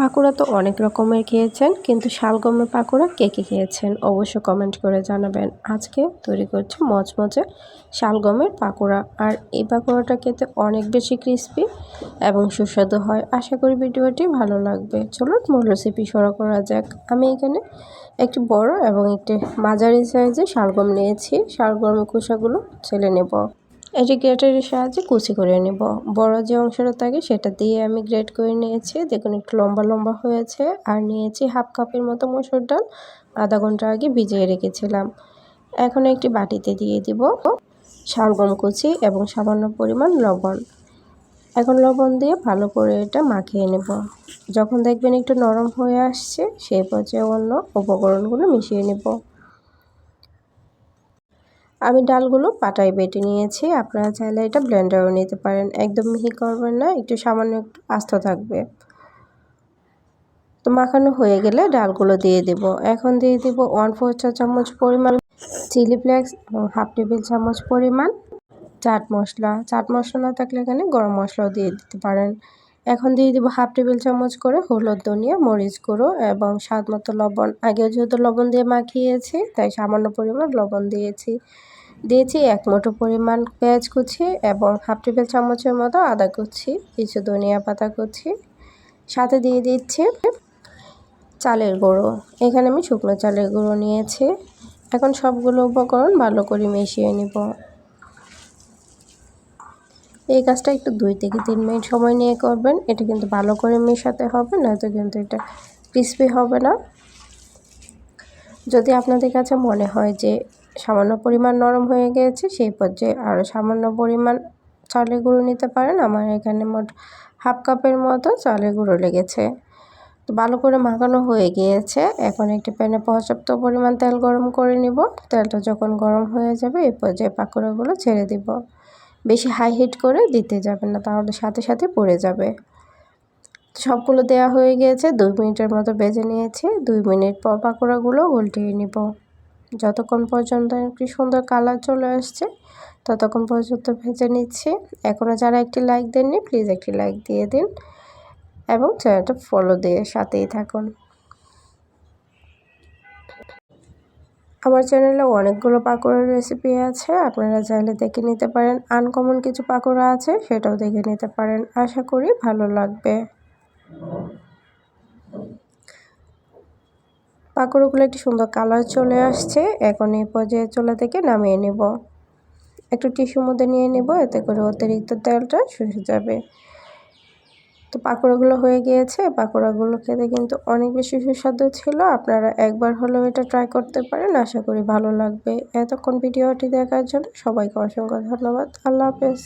পাকোড়া তো অনেক রকমের খেয়েছেন, কিন্তু শালগমের পাকোড়া কে কে খেয়েছেন অবশ্য কমেন্ট করে জানাবেন। আজকে তৈরি করছি মচমচে শালগমের পাকোড়া। আর এই পাকোড়াটা খেতে অনেক বেশি ক্রিস্পি এবং সুস্বাদু হয়। আশা করি ভিডিওটি ভালো লাগবে। চলুন মূল রেসিপি শুরু করা যাক। আমি এখানে একটি বড় এবং একটি মাঝারি সাইজে শালগম নিয়েছি। শালগমের খোসাগুলো ছেলে নেব। এটি গ্রেটারের সাহায্যে কুচি করে নেব। বড় যে অংশটা থাকে সেটা দিয়ে আমি গ্রেট করে নিয়েছি। দেখুন, একটু লম্বা লম্বা হয়েছে। আর নিয়েছি হাফ কাপের মতো মসুর ডাল। আধা ঘণ্টা আগে ভিজিয়ে রেখেছিলাম। এখন একটি বাটিতে দিয়ে দিব শালগম কুচি এবং সামান্য পরিমাণ লবণ। এখন লবণ দিয়ে ভালো করে এটা মাখিয়ে নেব। যখন দেখবেন একটু নরম হয়ে আসছে সেই পর্যায়ে অন্য উপকরণগুলো মিশিয়ে নেব। আমি ডালগুলো পাটায় বেটে নিয়েছি। আপনারা চাইলে এটা ব্লেন্ডারও নিতে পারেন। একদম মিহি করবেন না, একটু সামান্য একটু আস্ত থাকবে। তো মাখানো হয়ে গেলে ডালগুলো দিয়ে দেব। এখন দিয়ে দেব ওয়ান ফোর চা চামচ পরিমাণ চিলি ফ্লেক্স এবং হাফ টেবিল চামচ পরিমাণ চাট মশলা। চাট মশলা না থাকলে এখানে গরম মশলাও দিয়ে দিতে পারেন। এখন দিয়ে দিব হাফ টেবিল চামচ করে হলুদ, ধনিয়া, মরিচ গুঁড়ো এবং স্বাদ মতো লবণ। আগেও যেহেতু লবণ দিয়ে মাখিয়েছি, তাই সামান্য পরিমাণ লবণ দিয়েছি। দিয়েছি এক মুঠো পরিমাণ পেঁয়াজ কুচি এবং হাফ টেবিল চামচের মতো আদা কুচি, কিছু ধনিয়া পাতা কুচি। সাথে দিয়ে দিচ্ছি চালের গুঁড়ো। এখানে আমি শুকনো চালের গুঁড়ো নিয়েছি। এখন সবগুলো উপকরণ ভালো করে মিশিয়ে নিব। এই কাজটা একটু দুই থেকে তিন মিনিট সময় নিয়ে করবেন। এটা কিন্তু ভালো করে মেশাতে হবে, নয়তো কিন্তু এটা ক্রিসপি হবে না। যদি আপনাদের কাছে মনে হয় যে সামান্য পরিমাণ নরম হয়ে গিয়েছে সেই পর্যায়ে আরও সামান্য পরিমাণ চালের গুঁড়ো নিতে পারেন। আমার এখানে মোট হাফ কাপের মতো চালের গুঁড়ো লেগেছে। তো ভালো করে মাখানো হয়ে গিয়েছে। এখন একটি প্যানে পর্যাপ্ত পরিমাণ তেল গরম করে নিব। তেলটা যখন গরম হয়ে যাবে এই পর্যায়ে পাকোড়াগুলো ছেড়ে দিব। বেশি হাই হিট করে দিতে যাবেন না, তাহলে সাথে সাথে পড়ে যাবে। সবগুলো দেওয়া হয়ে গিয়েছে, দুই মিনিটের মতো বেজে নিয়েছি, দুই মিনিট পর পাকোড়াগুলো উল্টিয়ে নিব। যতক্ষণ পর্যন্ত একটি সুন্দর কালার চলে আসছে, ততক্ষণ পর্যন্ত ভেজে নিচ্ছি। এখনও যারা একটি লাইক দেননি প্লিজ একটি লাইক দিয়ে দিন এবং চ্যানেলটা ফলো দিয়ে সাথেই থাকুন। আমার চ্যানেলে অনেকগুলো পাকোড়ার রেসিপি আছে, আপনারা চাইলে দেখে নিতে পারেন। আনকমন কিছু পাকোড়া আছে, সেটাও দেখে নিতে পারেন। আশা করি ভালো লাগবে। পাকোড়াগুলো একটি সুন্দর কালার চলে আসছে। এখন এই পর্যায়ে চলে থেকে নামিয়ে নেব। একটু টিস্যুর মধ্যে নিয়ে নেব, এতে করে অতিরিক্ত তেলটা শুষে যাবে। তো পাকোড়াগুলো হয়ে গিয়েছে। পাকোড়াগুলো খেতে কিন্তু অনেক বেশি সুস্বাদু ছিল। আপনারা একবার হলেও এটা ট্রাই করতে পারেন। আশা করি ভালো লাগবে। এতক্ষণ ভিডিওটি দেখার জন্য সবাইকে অসংখ্য ধন্যবাদ। আল্লাহ হাফেজ।